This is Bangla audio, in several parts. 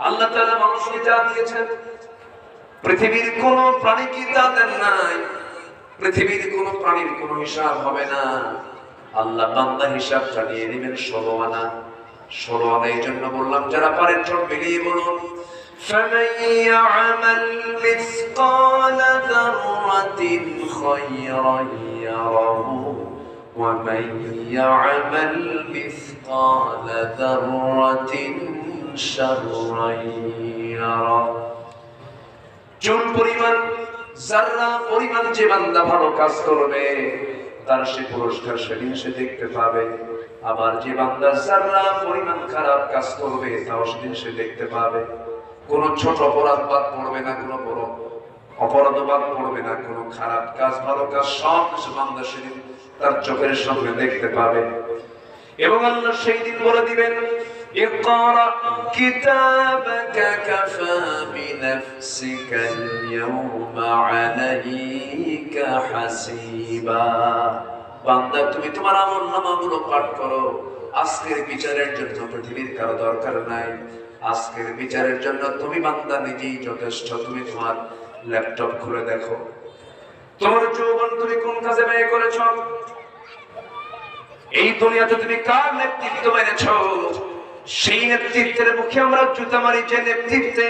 আল্লাহ তাআলা মানুষকে যা দিয়েছেন পৃথিবীর কোন প্রাণী কি তা দেন নাই পৃথিবীর কোন প্রাণীর কোন হিসাব হবে না আল্লাহ বান্দা হিসাব জানিয়ে নেবেন ষোলো আনা ষোলো আনা এই জন্য বললাম যারা পারেন সব মিলিয়ে বলুন فمن يعمل مثقال ذرة خيرا يره ومن يعمل مثقال ذرة شرا يره চুল পরিমাণ জাররা পরিমাণ যে বান্দা ভালো কাজ করবে তার সে পুরস্কার সেদিন সে দেখতে পাবে আবার যে বান্দা জাররা পরিমাণ খারাপ কাজ করবে তাও সেদিন সে দেখতে পাবে কোন ছোট অপরাধ বাদ পড়বে না কোনো বড় অপরাধ বাদ পড়বে না কোনো খারাপ কাজ ভালো কাজ সব কিছু বান্দা সেদিন তার চোখের সামনে দেখতে পাবে এবং আল্লাহ সেই দিন বলে দিবেন اقرأ كتابك كفى بنفسك اليوم عليك حسيبا বান্দা তুমি তোমার আমল নামাগুলো পাঠ করো আজকের বিচারের জন্য পৃথিবীর কারো দরকার নাই আজকের বিচারের জন্য তুমি বান্দা নিজেই যথেষ্ট তুমি তোমার ল্যাপটপ খুলে দেখো তোমার যৌবন তুমি কোন কাজে ব্যয় করেছো এই দুনিয়াতে তুমি কার নেতৃত্ব মেনেছ সেই নেতৃত্বের মুখে আমরা জুতা মারি, যে নেতৃত্বে,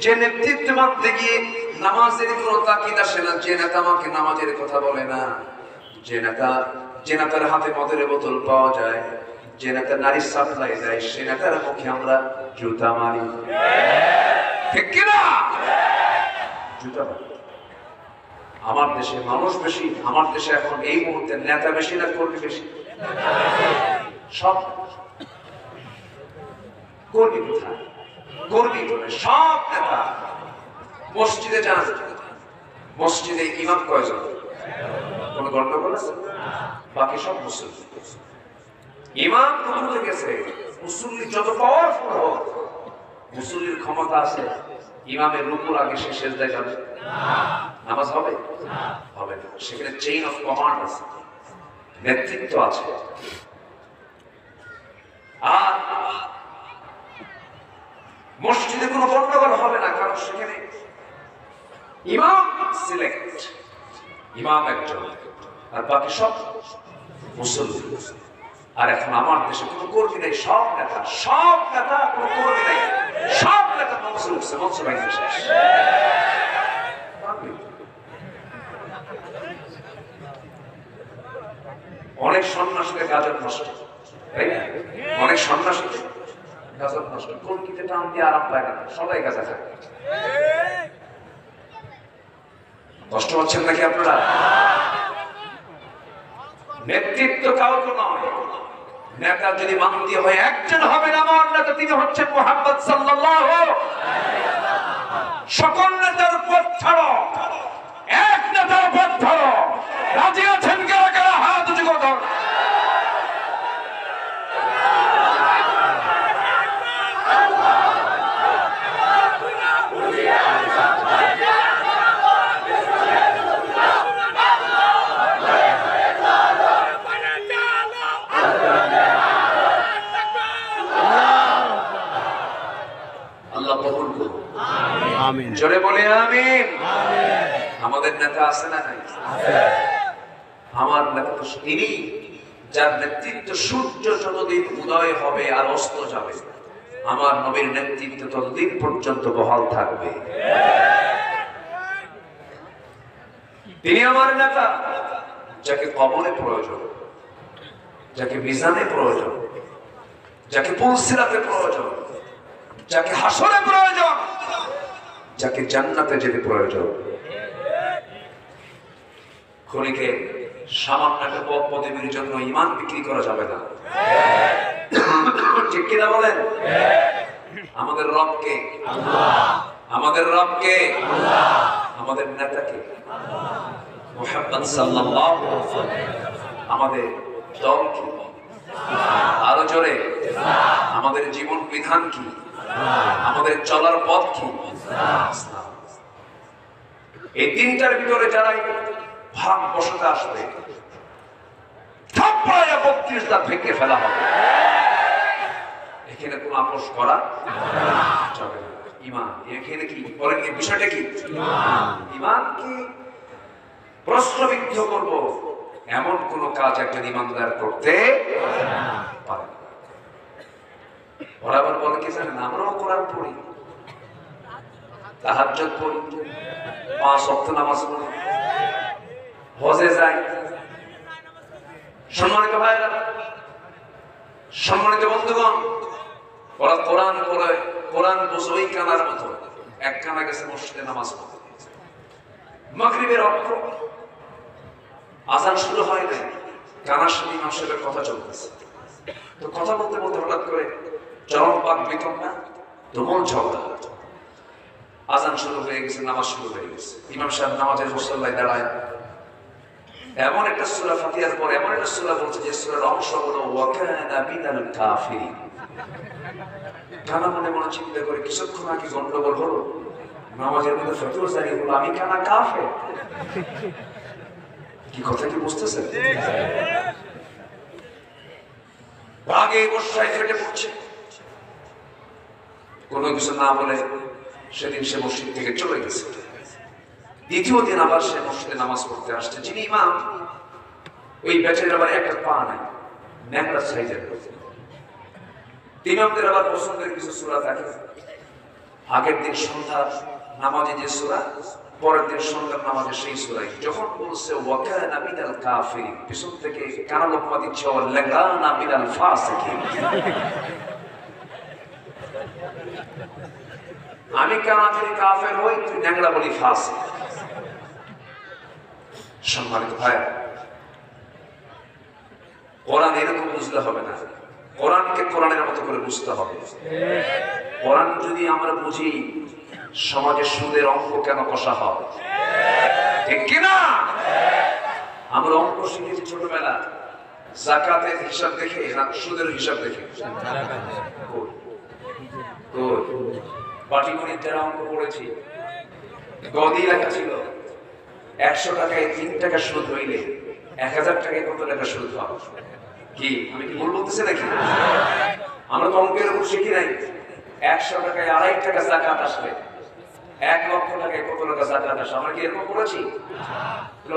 যে নেতৃত্ব মানতে গিয়ে নামাজের কোনো তাকিদ আসে না, যে নেতা আমাকে নামাজের কথা বলে না। যে নেতা, যে নেতার হাতে মদের বোতল পাওয়া যায়, যে নেতা নারী সাপ্লাই দেয়, সে নেতার মুখে আমরা জুতা মারি। ঠিক কিনা? জুতা মারি। আমার দেশে মানুষ বেশি, আমার দেশে এখন এই মুহূর্তে নেতা বেশি না কর্মী বেশি? সব। কর্মী কোথায়? কর্মী বলে সব নেতা মসজিদে যান। মসজিদে ইমাম কয়জন? কোন গন্ডগোল আছে? বাকি সব মুসলিম ইমাম রুকুতে গেছে। মুসল্লি যত পাওয়ারফুল হোক, মুসল্লির ক্ষমতা আছে। ইমামের রুকুর আগে সে সেজদায় যাবে। নামাজ হবে? হবে না। সেখানে চেইন অফ কমান্ড আছে। নেতৃত্ব আছে। আর মসজিদে কোনো গন্ডগোল হবে না, কারণ সেখানে ইমাম সিলেক্ট ইমাম একজন, আর বাকি সব মুসলিম আর এখন আমার দেশে কোনো কর্মী নেই, সব নেতা সব নেতা, কোনো কর্মী নেই, সব নেতা মঞ্চ উঠছে মঞ্চ ভেঙে শেষ। অনেক সন্ন্যাসীদের গাজর নষ্ট, তাই না? অনেক সন্ন্যাসীদের গাজর নষ্ট কলকিতে টান দিয়ে আরাম পায় না। সবাই গাজা খায়। কষ্ট পাচ্ছেন নাকি আপনারা? নেতৃত্ব কাউকে নয়। নেতা যদি মানতে হয়, একজন হবে না আমার নেতা, তিনি হচ্ছেন মোহাম্মদ সাল্লাল্লাহু সকল নেতার পথ ছাড়ো। এক নেতার পথ ধরো রাজি আছেন কারা কারা হাত উঁচু করে ধরো। আল্লাহ কবুল করুন আমিন জোরে বলে আমিন আমাদের নেতা আছে না নাই আমার নেতা তো তিনি যার নেতৃত্ব সূর্য যতদিন উদয় হবে আর অস্ত যাবে, আমার নবীর নেতৃত্ব ততদিন পর্যন্ত বহাল থাকবে। তিনি আমার নেতা, যাকে কবরে প্রয়োজন, যাকে মিজানে প্রয়োজন, যাকে পুলসিরাতে প্রয়োজন, যাকে হাসরে প্রয়োজন, যাকে জান্নাতে যেতে প্রয়োজন। খনিকে সামান্য একটা পদ পদবীর জন্য ইমান বিক্রি করা যাবে না। ঠিক কিনা বলেন? আমাদের রবকে। আমাদের রবকে। আমাদের নেতাকে। আমাদের দল কি আরও জোরে। আমাদের জীবন বিধান কি আমাদের চলার পথ কি। এই তিনটার ভিতরে যারাই ভাগ বসাতে আসবে। থাপ্পড়ায় বত্রিশ দাঁত ভেঙে ফেলা হবে। এখানে কোনো আপোষ করা যাবে না। ইমান। এখানে কি বলেন বিষয়টা কি? ইমান। কি? প্রশ্নবিদ্ধ করব। এমন কোন কাজ একজন ইমানদার করতে পারে। ওরা আবার বলে কি জানেন? আমরাও কোরআন পড়ি। তাহাজ্জুদ পড়ি। পাঁচ ওয়াক্ত নামাজ পড়ি। হজে যাই সম্মানিত ভাইরা সম্মানিত বন্ধুগণ, ওরা কোরআন পড়ে, কোরআন বুঝোই কানার মতো। এক কানা গেছে মসজিদে নামাজ পড়তে। মাগরিবের অর্থ আজান শুরু হয় নাই। কানার সাথে মানুষের কথা চলতেছে। তো কথা বলতে বলতে হঠাৎ করে চরম পাক বেতন না তুমুল ঝগড়া। আজান শুরু হয়ে গেছে, নামাজ শুরু হয়ে গেছে। ইমাম সাহেব নামাজের মুসল্লায় দাঁড়ায়। এমন একটা সূরা ফাতিহার পর এমন একটা সূরা বলছে যে সূরার অংশ হলো ওয়াকানা কানা মনে মনে চিন্তা করে, কিছুক্ষণ আগে গন্ডগোল হলো, নামাজের মধ্যে ফতুয়া জারি হলো, আমি কানা কি কথা কি বুঝতেছেন? রাগে গোসায় ফেটে পড়ছে। কোনো কিছু না বলে সেদিন সে মসজিদ থেকে চলে গেছে। দ্বিতীয় দিন আবার সে মসজিদে নামাজ পড়তে আসছে। যিনি ইমাম, ওই ব্যাচের আবার একটা পা নাই সাইজের। ইমামদের আবার পছন্দের কিছু সুরা থাকে। আগের দিন নামাজে যে সুরা, পরের দিন সন্ধ্যার নামাজে সেই সুরাই। যখন বলছে, ওয়াকানা মিনাল কাফিরিন পিছন থেকে কানা লোকমা দিচ্ছে, ওয়ালাগানা মিনাল আমি কানা থেকে কাফের হই? তুই ন্যাংরা বলি ফাসিক। সম্মানিত ভাই, কোরআন এরকম বুঝতে হবে না। কোরআনকে কোরআনের মতো করে বুঝতে হবে। কোরআন যদি আমরা বুঝি সমাজে সুদের অঙ্ক কেন কষা হয়? কিনা? আমরা অঙ্ক শিখেছি ছোটবেলা জাকাতের হিসাব দেখে, না, সুদের হিসাব দেখে? পাটিগণিত যারা অঙ্ক পড়েছি। গদি লেখা ছিল। একশো টাকায় তিন টাকা সুদ হইলে এক হাজার টাকায় কত টাকা সুদ হবে কি? আমি কি ভুল বলতেছি নাকি? আমরা তো অঙ্কের উপর শিখি নাই। একশো টাকায় আড়াই টাকা জাকাত আসলে এক লক্ষ টাকায় কত টাকা জাকাত আসে আমরা কি এরকম করেছি?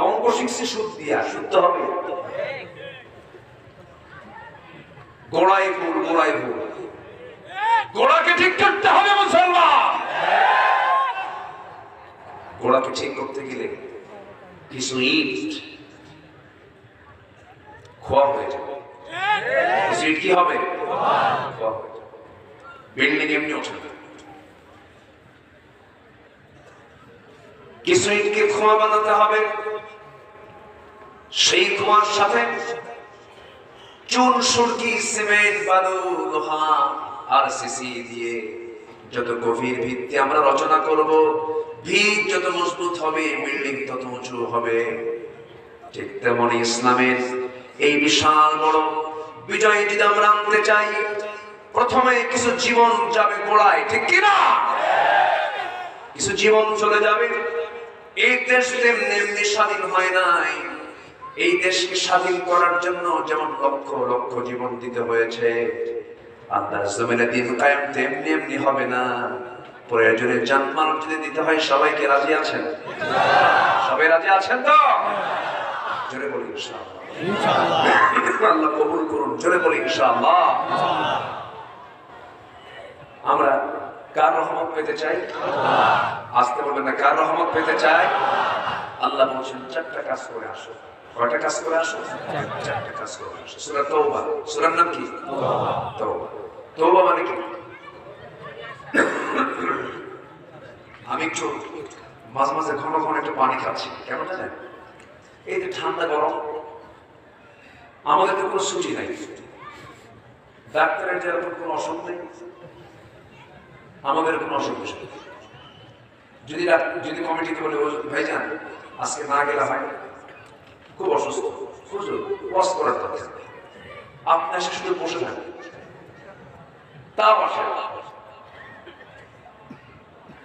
অঙ্ক শিখছি সুদ দিয়া। শুদ্ধ হবে। গোড়াই ভুল গোড়াই ভুল। গোড়াকে ঠিক করতে হবে মুসলমান। গোড়াকে ঠিক করতে গেলে ইট খোয়া হয়ে যাবে কি হবে? বিল্ডিং এমনি ওঠে কিছু ইটকে খোয়া বানাতে হবে? সেই খোয়ার সাথে চুন, সুরকি, সিমেন্ট, বালু, লোহা, আর সিসি দিয়ে যত গভীর ভিত্তি আমরা রচনা করব ভিত যত মজবুত হবে বিল্ডিং তত উঁচু হবে। ঠিক তেমনি ইসলামের এই বিশাল বড় বিজয় যদি আমরা আনতে চাই, প্রথমে কিছু জীবন যাবে গোড়ায়, ঠিক কিনা? কিছু জীবন চলে যাবে। এই দেশ তেমনি এমনি স্বাধীন হয় নাই। এই দেশকে স্বাধীন করার জন্য যেমন লক্ষ লক্ষ জীবন দিতে হয়েছে আল্লাহর জমিনে দিন কায়েম তেমনি এমনি হবে না। প্রয়োজনে জানমাল যদি দিতে হয় সবাইকে রাজি আছেন? সবাই রাজি আছেন তো? জোরে বলি আল্লাহ কবুল করুন জোরে বলি ইনশাআল্লাহ। আমরা কার রহমত পেতে চাই? আসতে বলবেন না কার রহমত পেতে চাই? আল্লাহ বলছেন চারটা কাজ করে আসো। কয়টা কাজ করে আসো? চারটা। কাজ করে আসো। সূরা তওবা। সূরার নাম কি তওবা মানে কি আমি একটু মাঝে মাঝে ঘন ঘন একটু পানি খাচ্ছি। কেন জানেন? এই যে ঠান্ডা গরম, আমাদের তো কোনো ছুটি নাই। ডাক্তারের যেরকম কোনো অসুখ নেই আমাদের কোনো অসুখ যদি যদি কমিটিকে বলে "ও ভাইজান, আজকে না গেলে হয় খুব অসুস্থ। হুজুর ওয়াশ করার দরকার আপনি এসে শুধু বসে থাকেন। তা বসে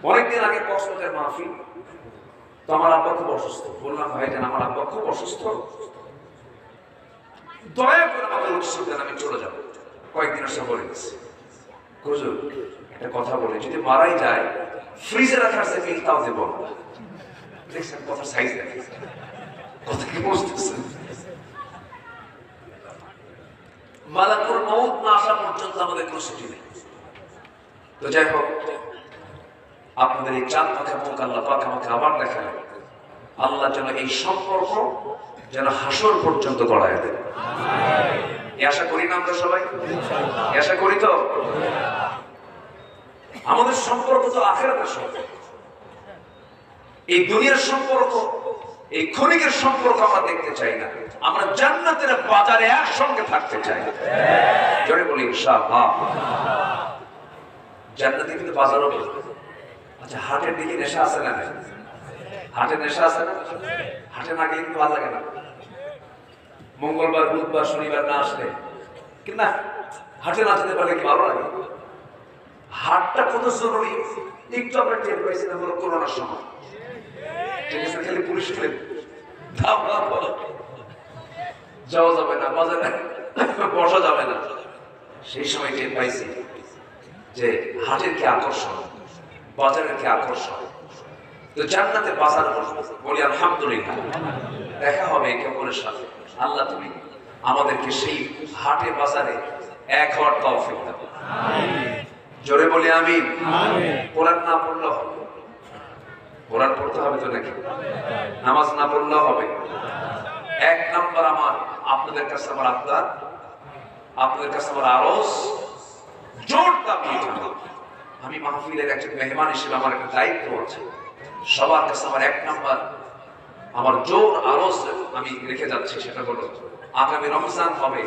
অনেকদিন আগে কক্সবাজার মাহফিল। তো আমার আব্বা অসুস্থ। বললাম, ভাই ভাইজান আমার আব্বা খুব অসুস্থ? দয়া করে আমাকে উৎসব আমি চলে যাব। কয়েকদিনের সফরে গেছি। হুজুর, একটা কথা বলি, যদি মারাই যায় ফ্রিজে রাখার যে মিল তাও দেব দেখছেন কথা সাইজ দেখেন। কথা কি বুঝতেছেন? মালাকুর মৌত না আসা পর্যন্ত আমাদের কোনো ছুটি নেই। তো যাই হোক আপনাদের এই চাঁদ পাখা মুখ আল্লাহ পাক আমাকে আবার দেখালেন আল্লাহ যেন এই সম্পর্ক যেন হাসর পর্যন্ত গড়ায় দেন। আশা করি না আমরা সবাই? আশা করি তো? আমাদের সম্পর্ক তো আখেরাতের সম্পর্ক। এই দুনিয়ার সম্পর্ক, এই ক্ষণিকের সম্পর্ক আমরা দেখতে চাই না। আমরা জান্নাতের বাজারে একসঙ্গে থাকতে চাই। জোরে বলি, ইনশাআল্লাহ। জান্নাতে কিন্তু বাজারও বলে। আচ্ছা হাটের দিকে নেশা আছে না হাটে নেশা আছে? না হাটে না কিন্তু ভালো লাগে না। মঙ্গলবার, বুধবার, শনিবার না আসলে কি না, হাটে না যেতে পারলে কি ভালো লাগে? হাটটা কত জরুরি? একটু আমরা টের পাইছিলাম হলো করোনার সময়। ঠিক আছে, খালি পুলিশ খেলে। যাওয়া যাবে না, বাজারে বসা যাবে না। সেই সময় টের পাইছি যে হাটের কি আকর্ষণ? বাজারের কি আকর্ষণ। তো জান্নাতে বাজার বলি আলহামদুলিল্লাহ। দেখা হবে কেমনের সাথে। আল্লাহ তুমি আমাদেরকে সেই হাটে বাজারে এক হওয়ার তৌফিক দাও। জোরে বলি আমি কোরআন না পড়লেও হবে। কোরআন পড়তে হবে তো নাকি? নামাজ না পড়লেও হবে। এক নাম্বার আমার আপনাদের কাছে আমার আপনার আপনাদের কাছে আমার আরজ। জোর দাবি আমি মাহফিলের একজন মেহমান হিসেবে আমার একটা দায়িত্ব আছে। সবার কাছে আমার এক নাম্বার, আমার জোর আরজ আমি রেখে যাচ্ছি, সেটা হলো আগামী রমজান হবে,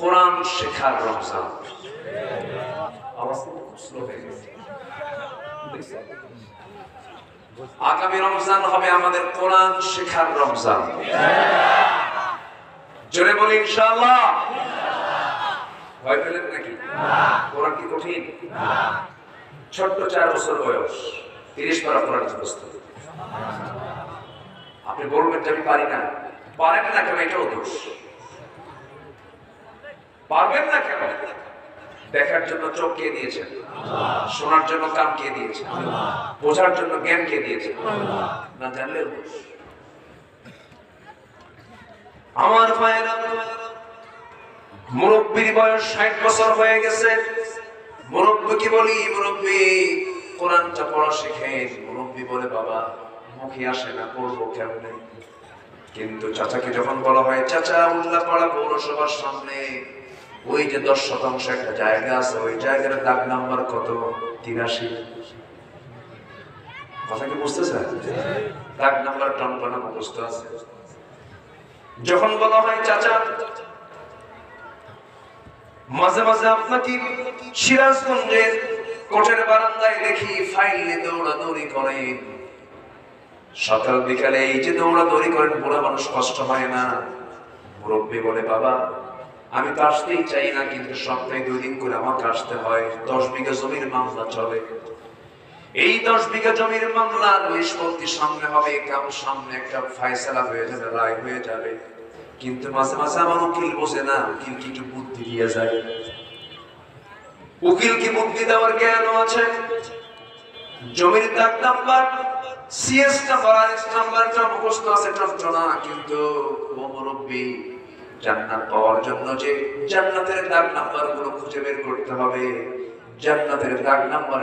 কোরআন শেখার রমজান। আগামী রমজান হবে আমাদের কোরআন শেখার রমজান। জোরে বলি ইনশাআল্লাহ। ভয় পেলেন নাকি? কোরআন কি কঠিন? ছোট্ট চার বছর বয়স, তিরিশ পারা কোরআন আপনি বলবেন যে আমি পারি না। পারেন না কেন? এটাও দোষ। পারবেন না কেন? দেখার জন্য চোখ কে দিয়েছেন? শোনার জন্য কান কে দিয়েছেন? বোঝার জন্য জ্ঞান কে দিয়েছেন? না জানলে আমার ভাইয়েরা, মুরব্বীর বয়স ষাট বছর হয়ে গেছে। মুরব্বী কি বলি, মুরব্বী? কোরআনটা পড়া শেখেন। মুরব্বী বলে, বাবা, মুখে আসে না, পড়ব কেমনে? কিন্তু চাচাকে যখন বলা হয়, চাচা উল্লাহ উল্লাপাড়া পৌরসভার সামনে ওই যে দশ শতাংশ একটা জায়গা আছে, ওই জায়গার দাগ নাম্বার কত? তিরাশি। কথা কি বুঝতেছেন? দাগ নাম্বার টনটনা মুখস্থ আছে। যখন বলা হয়, চাচা মাঝে মাঝে আপনাকে সিরাজগঞ্জের কোর্টের বারান্দায় দেখি ফাইল নিয়ে দৌড়াদৌড়ি করেন সকাল বিকালে এই যে দৌড়াদৌড়ি করেন, বুড়া মানুষ কষ্ট হয় না? মুরব্বী বলে, বাবা, আমি তো আসতেই চাই না, কিন্তু সপ্তাহে দুই দিন করে আমাকে আসতে হয়। দশ বিঘা জমির মামলা চলে। এই দশ বিঘা জমির মামলার নিষ্পত্তি সামনে হবে। কাম সামনে একটা ফায়সালা হয়ে যাবে, রায় হয়ে যাবে। কিন্তু মাঝে মাঝে আমার উকিল বোঝে না, উকিল কি বুদ্ধি দিয়ে যায়? উকিল কি বুদ্ধি দেওয়ার জ্ঞান আছে? জমির দাগ number CS number R S নাম্বারটা মুখস্থ আছে টনটনা কিন্তু মুরব্বী জান্নাত পাওয়ার জন্য যে জান্নাতের দাগ নাম্বারগুলো খুঁজে বের করতে হবে, জান্নাতের দাগ নাম্বার